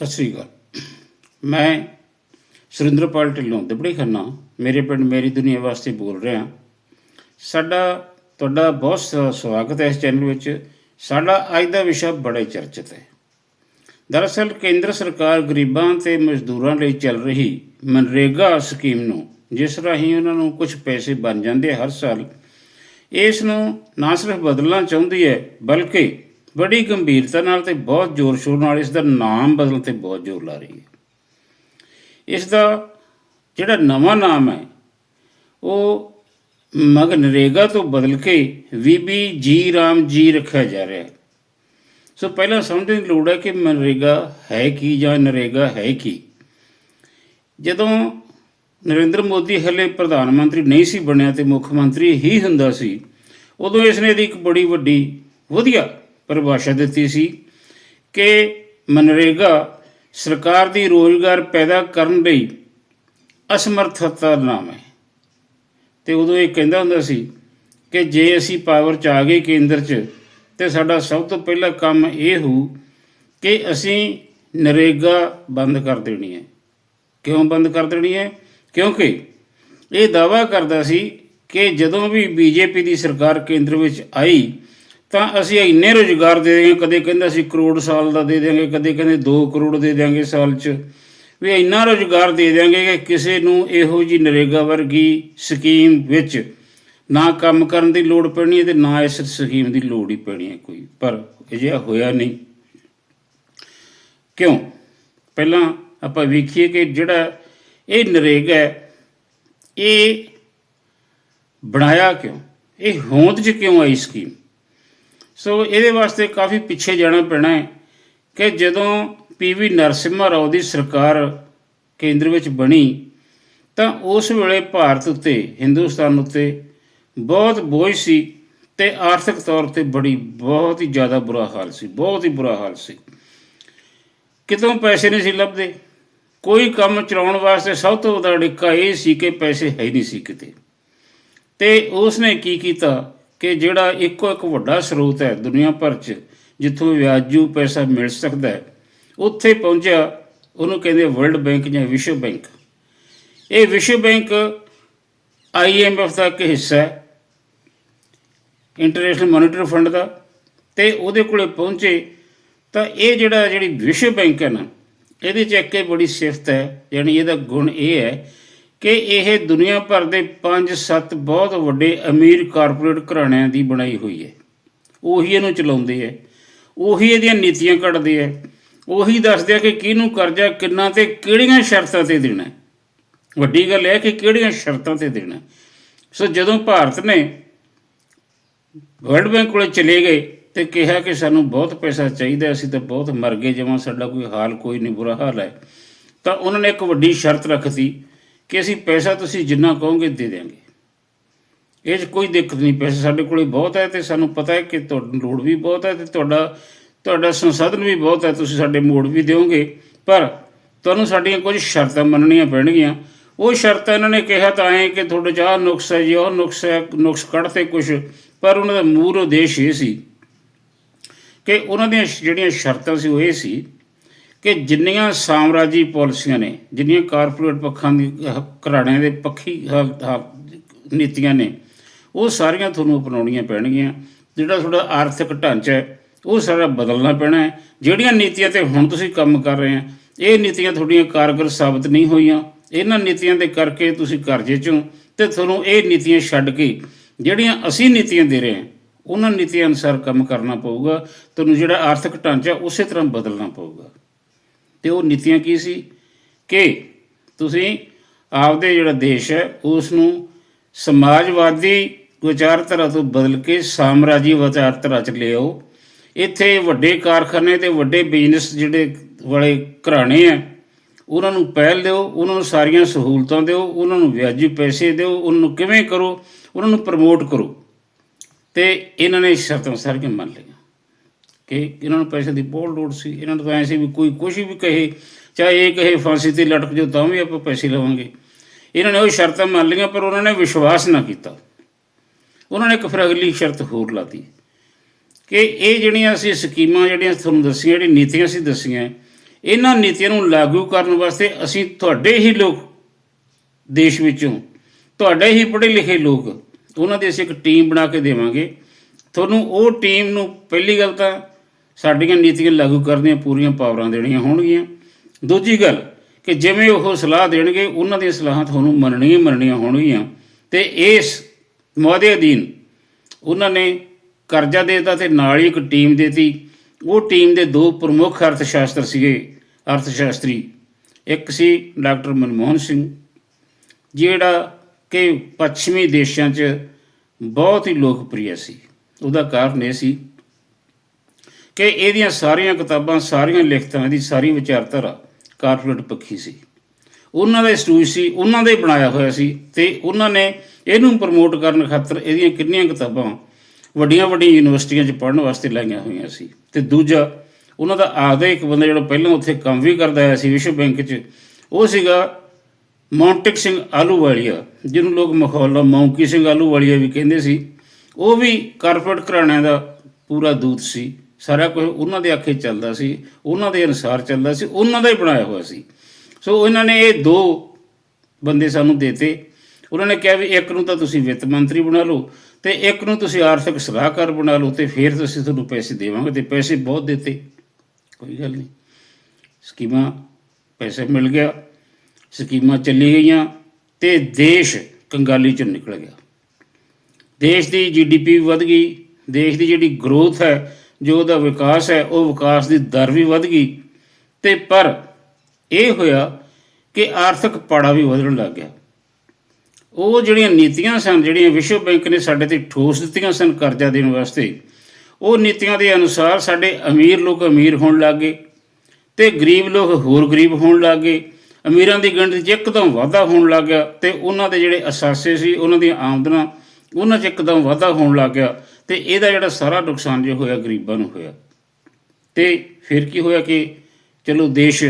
ਸਤਿ ਸ੍ਰੀ ਅਕਾਲ। ਮੈਂ ਸੁਰਿੰਦਰਪਾਲ ਢਿੱਲੋਂ, ਦਿਬੜੀ ਖੰਨਾ, ਮੇਰੇ ਪਿੰਡ ਮੇਰੀ ਦੁਨੀਆ ਵਾਸਤੇ ਬੋਲ ਰਿਹਾ। ਸਾਡਾ, ਤੁਹਾਡਾ ਬਹੁਤ ਸ- ਸਵਾਗਤ ਹੈ ਇਸ ਚੈਨਲ ਵਿੱਚ। ਸਾਡਾ ਅੱਜ ਦਾ ਵਿਸ਼ਾ ਬੜਾ ਚਰਚਿਤ ਹੈ। ਦਰਅਸਲ ਕੇਂਦਰ ਸਰਕਾਰ ਗਰੀਬਾਂ ਤੇ ਮਜ਼ਦੂਰਾਂ ਲਈ ਚੱਲ ਰਹੀ ਮਨਰੇਗਾ ਸਕੀਮ ਨੂੰ, ਜਿਸ ਰਾਹੀਂ ਉਹਨਾਂ ਨੂੰ ਕੁਝ ਪੈਸੇ ਬਣ ਜਾਂਦੇ ਹਰ ਸਾਲ, ਇਸ ਨੂੰ ਨਾ ਸਿਰਫ ਬਦਲਣਾ ਚਾਹੁੰਦੀ ਹੈ, ਬਲਕਿ ਬੜੀ ਗੰਭੀਰਤਾ ਨਾਲ ਤੇ ਬਹੁਤ ਜ਼ੋਰ ਸ਼ੋਰ ਨਾਲ ਇਸ ਦਾ ਨਾਮ ਬਦਲਣ ਤੇ ਬਹੁਤ ਜ਼ੋਰ ਲਾ ਰਹੀ ਹੈ। ਇਸ ਦਾ ਜਿਹੜਾ ਨਵਾਂ ਨਾਮ ਹੈ, ਉਹ ਮਗਨਰੇਗਾ ਤੋਂ ਬਦਲ ਕੇ ਵੀਬੀ ਜੀ ਰਾਮ ਜੀ ਰੱਖਿਆ ਜਾ ਰਿਹਾ ਹੈ। ਸੋ ਪਹਿਲਾਂ ਸਮਝਣ ਦੀ ਲੋੜ ਹੈ ਕਿ ਮਨਰੇਗਾ ਹੈ ਕੀ ਜਾਂ ਨਰੇਗਾ ਹੈ ਕੀ। ਜਦੋਂ ਨਰਿੰਦਰ ਮੋਦੀ ਹਲੇ ਪ੍ਰਧਾਨ ਮੰਤਰੀ ਨਹੀਂ ਸੀ ਬਣਿਆ ਤੇ ਮੁੱਖ ਮੰਤਰੀ ਹੀ ਹੁੰਦਾ ਸੀ, ਉਦੋਂ ਇਸ ਨੇ ਇਹਦੀ ਇੱਕ ਬੜੀ ਵੱਡੀ, ਵਧੀਆ ਪਰਿਭਾਸ਼ਾ ਦਿੱਤੀ ਸੀ ਕਿ ਮਨਰੇਗਾ ਸਰਕਾਰ ਦੀ ਰੋਜ਼ਗਾਰ ਪੈਦਾ ਕਰਨ ਲਈ ਅਸਮਰਥਤਾ ਦਾ ਨਾਮ ਹੈ। ਤੇ ਉਦੋਂ ਇਹ ਕਹਿੰਦਾ ਹੁੰਦਾ ਸੀ ਕਿ ਜੇ ਅਸੀਂ ਪਾਵਰ 'ਚ ਆ ਗਏ ਕੇਂਦਰ 'ਚ, ਤੇ ਸਾਡਾ ਸਭ ਤੋਂ ਪਹਿਲਾ ਕੰਮ ਇਹ ਹੋਊ ਕਿ ਅਸੀਂ ਨਰੇਗਾ ਬੰਦ ਕਰ ਦੇਣੀ ਹੈ। ਕਿਉਂ ਬੰਦ ਕਰ ਦੇਣੀ ਹੈ? ਕਿਉਂਕਿ ਇਹ ਦਾਵਾ ਕਰਦਾ ਸੀ ਕਿ ਜਦੋਂ ਵੀ ਬੀਜੇਪੀ ਦੀ ਸਰਕਾਰ ਕੇਂਦਰ ਵਿੱਚ ਆਈ ਤਾਂ ਅਸੀਂ ਇੰਨੇ ਰੁਜ਼ਗਾਰ ਦੇ ਦੇਵਾਂਗੇ ਕਦੇ ਕਹਿੰਦਾ ਅਸੀਂ ਕਰੋੜ ਸਾਲ ਦਾ ਦੇ ਦੇਵਾਂਗੇ ਕਦੇ ਕਹਿੰਦੇ 2 ਕਰੋੜ ਦੇ ਦੇਵਾਂਗੇ ਸਾਲ 'ਚ। ਵੀ ਇੰਨਾ ਰੁਜ਼ਗਾਰ ਦੇ ਦੇਵਾਂਗੇ ਕਿ ਕਿਸੇ ਨੂੰ ਇਹੋ ਜੀ ਨਰੇਗਾ ਵਰਗੀ ਸਕੀਮ ਵਿੱਚ ਨਾ ਕੰਮ ਕਰਨ ਦੀ ਲੋੜ ਪੈਣੀ ਹੈ ਤੇ ਨਾ ਇਸ ਸਕੀਮ ਦੀ ਲੋੜ ਹੀ ਪੈਣੀ ਹੈ ਕੋਈ। ਪਰ ਅਜਿਹਾ ਹੋਇਆ ਨਹੀਂ। ਕਿਉਂ? ਪਹਿਲਾਂ ਆਪਾਂ ਵੇਖੀਏ ਕਿ ਜਿਹੜਾ ਇਹ ਨਰੇਗਾ ਇਹ ਬਣਾਇਆ ਕਿਉਂ? ਇਹ ਹੋਂਦ 'ਚ ਕਿਉਂ ਆਈ ਸਕੀਮ? ਸੋ ਇਹਦੇ ਵਾਸਤੇ ਕਾਫੀ ਪਿੱਛੇ ਜਾਣਾ ਪੈਣਾ ਹੈ ਕਿ ਜਦੋਂ ਪੀਵੀ ਨਰਸਿਮਹਾ ਰਾਓ ਦੀ ਸਰਕਾਰ ਕੇਂਦਰ ਵਿੱਚ ਬਣੀ, ਤਾਂ ਉਸ ਵੇਲੇ ਭਾਰਤ ਉੱਤੇ, ਹਿੰਦੁਸਤਾਨ ਉੱਤੇ ਬਹੁਤ ਬੋਝ ਸੀ ਤੇ ਆਰਥਿਕ ਤੌਰ ਤੇ ਬੜੀ, ਬਹੁਤ ਹੀ ਜ਼ਿਆਦਾ ਬੁਰਾ ਹਾਲ ਸੀ, ਬਹੁਤ ਹੀ ਬੁਰਾ ਹਾਲ ਸੀ। ਕਿਤੋਂ ਪੈਸੇ ਨਹੀਂ ਸੀ ਲੱਭਦੇ? ਕੋਈ ਕੰਮ ਚਲਾਉਣ ਵਾਸਤੇ ਸਭ ਤੋਂ ਵੱਡਾ ਡਿੱਕਾ ਇਹ ਸੀ ਕਿ ਪੈਸੇ ਹੈ ਹੀ ਨਹੀਂ ਸੀ ਕਿਤੇ। ਤੇ ਉਸ ਨੇ ਕੀ ਕੀਤਾ? ਕਿ ਜਿਹੜਾ ਇੱਕੋ ਇੱਕ ਵੱਡਾ ਸਰੋਤ ਹੈ ਦੁਨੀਆ ਭਰ 'ਚ, ਜਿੱਥੋਂ ਵਿਆਜੂ ਪੈਸਾ ਮਿਲ ਸਕਦਾ ਹੈ, ਉੱਥੇ ਪਹੁੰਚਿਆ ਉਹਨੂੰ ਕਹਿੰਦੇ ਵਰਲਡ ਬੈਂਕ ਜਾਂ ਵਿਸ਼ਵ ਬੈਂਕ ਇਹ ਵਿਸ਼ਵ ਬੈਂਕ ਆਈਐਮਐਫ ਦਾ ਇੱਕ ਹਿੱਸਾ ਹੈ ਇੰਟਰਨੈਸ਼ਨਲ ਮੋਨਿਟਰੀ ਫੰਡ ਦਾ, ਤੇ ਉਹਦੇ ਕੋਲੇ ਪਹੁੰਚੇ ਤਾਂ ਇਹ ਜਿਹੜਾ ਜਿਹੜੀ ਵਿਸ਼ਵ ਬੈਂਕ ਹੈ ਨਾ, ਇਹਦੇ ਚ ਇੱਕ ਇਹ ਬੜੀ ਸਿਫਤ ਹੈ, ਯਾਨੀ ਇਹਦਾ ਗੁਣ ਇਹ ਹੈ ਕਿ ਇਹ ਦੁਨੀਆ ਭਰ ਦੇ 5-7 ਬਹੁਤ ਵੱਡੇ ਅਮੀਰ ਕਾਰਪੋਰੇਟ ਘਰਾਣਿਆਂ ਦੀ ਬਣਾਈ ਹੋਈ ਹੈ। ਉਹੀ ਇਹਨੂੰ ਚਲਾਉਂਦੇ ਹੈ। ਉਹੀ ਇਹਦੀਆਂ ਨੀਤੀਆਂ ਘੜਦੇ ਹੈ। ਉਹੀ ਦੱਸਦੇ ਆ ਕਿ ਕਿਹਨੂੰ ਕਰਜ਼ਾ ਕਿੰਨਾ ਤੇ ਕਿਹੜੀਆਂ ਸ਼ਰਤਾਂ ਤੇ ਦੇਣਾ ਵੱਡੀ ਗੱਲ ਇਹ ਕਿ ਕਿਹੜੀਆਂ ਸ਼ਰਤਾਂ ਤੇ ਦੇਣਾ ਸੋ ਜਦੋਂ ਭਾਰਤ ਨੇ ਵਰਲਡ ਬੈਂਕ ਕੋਲ ਚਲੇ ਗਏ ਤੇ ਕਿਹਾ ਕਿ ਸਾਨੂੰ ਬਹੁਤ ਪੈਸਾ ਚਾਹੀਦਾ ਅਸੀਂ ਤਾਂ ਬਹੁਤ ਮਰ ਗਏ, ਜਿਵੇਂ ਸਾਡਾ ਕੋਈ ਹਾਲ ਕੋਈ ਨਹੀਂ, ਬੁਰਾ ਹਾਲ ਹੈ। ਤਾਂ ਉਹਨਾਂ ਨੇ ਇੱਕ ਵੱਡੀ ਸ਼ਰਤ ਰੱਖਤੀ ਕਿ ਅਸੀਂ ਪੈਸਾ ਤੁਸੀਂ ਜਿੰਨਾ ਕਹੋਗੇ ਦੇ ਦੇਵਾਂਗੇ ਇਹ 'ਚ ਕੋਈ ਦਿੱਕਤ ਨਹੀਂ, ਪੈਸਾ ਸਾਡੇ ਕੋਲੇ ਬਹੁਤ ਹੈ ਤੇ ਸਾਨੂੰ ਪਤਾ ਹੈ ਕਿ ਤੁਹਾਨੂੰ ਲੋੜ ਵੀ ਬਹੁਤ ਹੈ ਤੇ ਤੁਹਾਡਾ ਤੁਹਾਡਾ ਸੰਸਾਧਨ ਵੀ ਬਹੁਤ ਹੈ, ਤੁਸੀਂ ਸਾਡੇ ਮੋੜ ਵੀ ਦਿਓਗੇ। ਪਰ ਤੁਹਾਨੂੰ ਸਾਡੀਆਂ ਕੁਝ ਸ਼ਰਤਾਂ ਮੰਨਣੀਆਂ ਪੈਣਗੀਆਂ। ਉਹ ਸ਼ਰਤਾਂ ਇਹਨਾਂ ਨੇ ਕਿਹਾ ਤਾਂ ਐ ਕਿ ਤੁਹਾਡੇ 'ਚ ਆਹ ਨੁਕਸ ਹੈ ਜੀ, ਉਹ ਨੁਕਸ ਹੈ, ਨੁਕਸ ਕੱਢਤੇ ਕੁਝ ਪਰ ਉਹਨਾਂ ਦਾ ਮੂਲ ਉਦੇਸ਼ ਇਹ ਸੀ ਕਿ ਉਹਨਾਂ ਦੀਆਂ ਜਿਹੜੀਆਂ ਸ਼ਰਤਾਂ ਸੀ ਉਹ ਇਹ ਸੀ ਕਿ ਜਿੰਨੀਆਂ ਸਾਮਰਾਜੀ ਪਾਲਿਸੀਆਂ ਨੇ ਜਿੰਨੀਆਂ ਕਾਰਪੋਰੇਟ ਪੱਖਾਂ ਦੀ ਅਹ, ਘਰਾਣਿਆਂ ਦੇ ਪੱਖੀ ਹ- ਨੀਤੀਆਂ ਨੇ ਉਹ ਸਾਰੀਆਂ ਤੁਹਾਨੂੰ ਅਪਣਾਉਣੀਆਂ ਪੈਣਗੀਆਂ। ਜਿਹੜਾ ਤੁਹਾਡਾ ਆਰਥਿਕ ਢਾਂਚਾ ਹੈ ਉਹ ਸਾਰਾ ਬਦਲਣਾ ਪੈਣਾ ਹੈ। ਜਿਹੜੀਆਂ ਨੀਤੀਆਂ ਤੇ ਹੁਣ ਤੁਸੀਂ ਕੰਮ ਕਰ ਰਹੇ ਆ ਇਹ ਨੀਤੀਆਂ ਤੁਹਾਡੀਆਂ ਕਾਰਗਰ ਸਾਬਤ ਨਹੀਂ ਹੋਈਆਂ। ਇਹਨਾਂ ਨੀਤੀਆਂ ਦੇ ਕਰਕੇ ਤੁਸੀਂ ਕਰਜ਼ੇ ਚੋਂ ਤੇ ਤੁਹਾਨੂੰ ਇਹ ਨੀਤੀਆਂ ਛੱਡ ਕੇ ਜਿਹੜੀਆਂ ਅਸੀਂ ਨੀਤੀਆਂ ਦੇ ਰਹੇ ਹਾਂ ਉਹਨਾਂ ਨੀਤੀਆਂ ਅਨੁਸਾਰ ਕੰਮ ਕਰਨਾ ਪਊਗਾ। ਤੁਹਾਨੂੰ ਜਿਹੜਾ ਆਰਥਿਕ ਢਾਂਚਾ ਉਸੇ ਤਰ੍ਹਾਂ ਬਦਲਣਾ ਪਊਗਾ। ਤੇ ਉਹ ਨੀਤੀਆਂ ਕੀ ਸੀ? ਕਿ ਤੁਸੀਂ ਆਪਦੇ ਜਿਹੜਾ ਦੇਸ਼ ਹੈ ਉਸ ਨੂੰ ਸਮਾਜਵਾਦੀ ਵਿਚਾਰਧਾਰਾ ਤੋਂ ਬਦਲ ਕੇ ਸਾਮਰਾਜੀ ਵਿਚਾਰਧਾਰਾ ਚ ਲਿਆਓ। ਇੱਥੇ ਵੱਡੇ ਕਾਰਖਾਨੇ ਤੇ ਵੱਡੇ ਬਿਜ਼ਨਸ ਜਿਹੜੇ ਵਾਲੇ ਘਰਾਣੇ ਆ, ਉਹਨਾਂ ਨੂੰ ਪਹਿਲ ਦਿਓ, ਉਹਨਾਂ ਨੂੰ ਸਾਰੀਆਂ ਸਹੂਲਤਾਂ ਦਿਓ, ਉਹਨਾਂ ਨੂੰ ਵਿਆਜੀ ਪੈਸੇ ਦਿਓ, ਉਹਨਾਂ ਨੂੰ ਕਿਵੇਂ ਕਰੋ, ਉਹਨਾਂ ਨੂੰ ਪ੍ਰਮੋਟ ਕਰੋ। ਤੇ ਇਹਨਾਂ ਨੇ ਸ਼ਰਤਾਂ ਸਾਰੀਆਂ ਮੰਨ ਲਈਆਂ। ਕਿ ਇਹਨਾਂ ਨੂੰ ਪੈਸੇ ਦੀ ਬਹੁਤ ਲੋੜ ਸੀ। ਇਹਨਾਂ ਨੂੰ ਤਾਂ ਐਂ ਸੀ ਵੀ ਕੋਈ ਕੁਛ ਵੀ ਕਹੇ, ਚਾਹੇ ਇਹ ਕਹੇ ਫਾਂਸੀ ਤੇ ਲਟਕ ਜਾਓ ਤਾਂ ਵੀ ਆਪਾਂ ਪੈਸੇ ਲਵਾਂਗੇ। ਇਹਨਾਂ ਨੇ ਉਹ ਸ਼ਰਤਾਂ ਮੰਨ ਲਈਆਂ, ਪਰ ਉਹਨਾਂ ਨੇ ਵਿਸ਼ਵਾਸ ਨਾ ਕੀਤਾ। ਉਹਨਾਂ ਨੇ ਇੱਕ ਫਿਰ ਅਗਲੀ ਸ਼ਰਤ ਹੋਰ ਲਾਤੀ ਕਿ ਇਹ ਜਿਹੜੀਆਂ ਅਸੀਂ ਸਕੀਮਾਂ ਜਿਹੜੀਆਂ ਤੁਹਾਨੂੰ ਦੱਸੀਆਂ, ਜਿਹੜੀਆਂ ਨੀਤੀਆਂ ਅਸੀਂ ਦੱਸੀਆਂ, ਇਹਨਾਂ ਨੀਤੀਆਂ ਨੂੰ ਲਾਗੂ ਕਰਨ ਵਾਸਤੇ ਅਸੀਂ ਤੁਹਾਡੇ ਹੀ ਲੋਕ ਦੇਸ਼ ਵਿੱਚੋਂ, ਤੁਹਾਡੇ ਹੀ ਪੜ੍ਹੇ ਲਿਖੇ ਲੋਕ, ਉਹਨਾਂ ਦੀ ਅਸੀਂ ਇੱਕ ਟੀਮ ਬਣਾ ਕੇ ਦੇਵਾਂਗੇ। ਤੁਹਾਨੂੰ ਉਹ ਟੀਮ ਨੂੰ ਪਹਿਲੀ ਗੱਲ ਤਾਂ ਸਾਡੀਆਂ ਨੀਤੀਆਂ ਲਾਗੂ ਕਰਨ ਦੀਆਂ ਪੂਰੀਆਂ ਪਾਵਰਾਂ ਦੇਣੀਆਂ ਹੋਣਗੀਆਂ। ਦੂਜੀ ਗੱਲ ਕਿ ਜਿਵੇਂ ਉਹ ਸਲਾਹ ਦੇਣਗੇ, ਉਹਨਾਂ ਦੀਆਂ ਸਲਾਹਾਂ ਤੁਹਾਨੂੰ ਮੰਨਣੀਆਂ ਮੰਨਣੀਆਂ ਹੋਣਗੀਆਂ। ਤੇ ਇਸ ਮੁਆਦੇ ਅਧੀਨ ਉਹਨਾਂ ਨੇ ਕਰਜ਼ਾ ਦੇਤਾ ਤੇ ਨਾਲ ਹੀ ਇੱਕ ਟੀਮ ਦੇਤੀ। ਉਹ ਟੀਮ ਦੇ ਦੋ ਪ੍ਰਮੁੱਖ ਅਰਥ ਸ਼ਾਸਤਰ ਸੀਗੇ। ਅਰਥ ਸ਼ਾਸਤਰੀ ਇੱਕ ਸੀ ਡਾਕਟਰ ਮਨਮੋਹਨ ਸਿੰਘ, ਜਿਹੜਾ ਕਿ ਪੱਛਮੀ ਦੇਸ਼ਾਂ 'ਚ ਬਹੁਤ ਹੀ ਲੋਕਪ੍ਰਿਯ ਸੀ। ਉਹਦਾ ਕਾਰਨ ਇਹ ਸੀ ਕਿ ਇਹਦੀਆਂ ਸਾਰੀਆਂ ਕਿਤਾਬਾਂ, ਸਾਰੀਆਂ ਲਿਖਤਾਂ ਦੀ ਸਾਰੀ ਵਿਚਾਰਧਾਰਾ ਕਾਰਪੋਰੇਟ ਪੱਖੀ ਸੀ। ਉਹਨਾਂ ਦਾ ਸਟੂਜ ਸੀ, ਉਹਨਾਂ ਦਾ ਹੀ ਬਣਾਇਆ ਹੋਇਆ ਸੀ ਤੇ ਉਹਨਾਂ ਨੇ ਇਹਨੂੰ ਪ੍ਰਮੋਟ ਕਰਨ ਖਾਤਰ ਇਹਦੀਆਂ ਕਿੰਨੀਆਂ ਕਿਤਾਬਾਂ ਵੱਡੀਆਂ ਵੱਡੀਆਂ ਯੂਨੀਵਰਸਿਟੀਆਂ 'ਚ ਪੜ੍ਹਨ ਵਾਸਤੇ ਲਾਈਆਂ ਹੋਈਆਂ ਸੀ। ਤੇ ਦੂਜਾ, ਉਹਨਾਂ ਦਾ ਆਪਦਾ ਇੱਕ ਬੰਦਾ ਜਿਹੜਾ ਪਹਿਲਾਂ ਉੱਥੇ ਕੰਮ ਵੀ ਕਰਦਾ ਆਇਆ ਸੀ ਵਿਸ਼ਵ ਬੈਂਕ 'ਚ, ਉਹ ਸੀਗਾ ਮੌਂਟਿਕ ਸਿੰਘ ਆਲੂਵਾਲੀਆ, ਜਿਹਨੂੰ ਲੋਕ ਮਖੌਲਾ ਮੌਂਕੀ ਸਿੰਘ ਆਲੂਵਾਲੀਆ ਵੀ ਕਹਿੰਦੇ ਸੀ। ਉਹ ਵੀ ਕਾਰਪੋਰੇਟ ਘਰਾਣਿਆਂ ਦਾ ਪੂਰਾ ਦੂਤ ਸੀ। ਸਾਰਾ ਕੁਝ ਉਹਨਾਂ ਦੇ ਆਖੇ ਚੱਲਦਾ ਸੀ, ਉਹਨਾਂ ਦੇ ਅਨੁਸਾਰ ਚੱਲਦਾ ਸੀ, ਉਹਨਾਂ ਦਾ ਹੀ ਬਣਾਇਆ ਹੋਇਆ ਸੀ। ਸੋ ਇਹਨਾਂ ਨੇ ਇਹ ਦੋ ਬੰਦੇ ਸਾਨੂੰ ਦੇਤੇ। ਉਹਨਾਂ ਨੇ ਕਿਹਾ ਵੀ ਇੱਕ ਨੂੰ ਤਾਂ ਤੁਸੀਂ ਵਿੱਤ ਮੰਤਰੀ ਬਣਾ ਲਓ ਤੇ ਇੱਕ ਨੂੰ ਤੁਸੀਂ ਆਰਥਿਕ ਸਲਾਹਕਾਰ ਬਣਾ ਲਓ ਤੇ ਫਿਰ ਤੁਸੀਂ ਤੁਹਾਨੂੰ ਪੈਸੇ ਦੇਵਾਂਗੇ ਤੇ ਪੈਸੇ ਬਹੁਤ ਦਿੱਤੇ। ਕੋਈ ਗੱਲ ਨਹੀਂ। ਸਕੀਮਾਂ ਪੈਸੇ ਮਿਲ ਗਿਆ, ਸਕੀਮਾਂ ਚੱਲੀ ਗਈਆਂ ਤੇ ਦੇਸ਼ ਕੰਗਾਲੀ ਚੋਂ ਨਿਕਲ ਗਿਆ। ਦੇਸ਼ ਦੀ ਜੀਡੀਪੀ ਵਧ ਗਈ, ਦੇਸ਼ ਦੀ ਜਿਹੜੀ ਗਰੋਥ ਹੈ ਜੋ ਉਹਦਾ ਵਿਕਾਸ ਹੈ, ਉਹ ਵਿਕਾਸ ਦੀ ਦਰ ਵੀ ਵਧ ਗਈ। ਤੇ ਪਰ ਇਹ ਹੋਇਆ ਕਿ ਆਰਥਿਕ ਪਾੜਾ ਵੀ ਵਧਣ ਲੱਗ ਗਿਆ। ਉਹ ਜਿਹੜੀਆਂ ਨੀਤੀਆਂ ਸਨ, ਜਿਹੜੀਆਂ ਵਿਸ਼ਵ ਬੈਂਕ ਨੇ ਸਾਡੇ ਤੇ ਠੋਸ ਦਿੱਤੀਆਂ ਸਨ ਕਰਜ਼ਾ ਦੇਣ ਵਾਸਤੇ, ਉਹ ਨੀਤੀਆਂ ਦੇ ਅਨੁਸਾਰ ਸਾਡੇ ਅਮੀਰ ਲੋਕ ਅਮੀਰ ਹੋਣ ਲੱਗ ਗਏ ਤੇ ਗਰੀਬ ਲੋਕ ਹੋਰ ਗਰੀਬ ਹੋਣ ਲੱਗ ਗਏ। ਅਮੀਰਾਂ ਦੀ ਗਿਣਤੀ 'ਚ ਇੱਕਦਮ ਵਾਧਾ ਹੋਣ ਲੱਗ ਗਿਆ ਤੇ ਉਹਨਾਂ ਦੇ ਜਿਹੜੇ ਅਸਾਸੇ ਸੀ, ਉਹਨਾਂ ਦੀਆਂ ਆਮਦਨਾਂ, ਉਹਨਾਂ 'ਚ ਇੱਕਦਮ ਵਾਧਾ ਹੋਣ ਲੱਗ ਗਿਆ। ਤੇ ਇਹਦਾ ਜਿਹੜਾ ਸਾਰਾ ਨੁਕਸਾਨ ਜੋ ਹੋਇਆ, ਗਰੀਬਾਂ ਨੂੰ ਹੋਇਆ। ਤੇ ਫਿਰ ਕੀ ਹੋਇਆ ਕਿ ਚਲੋ ਦੇਸ਼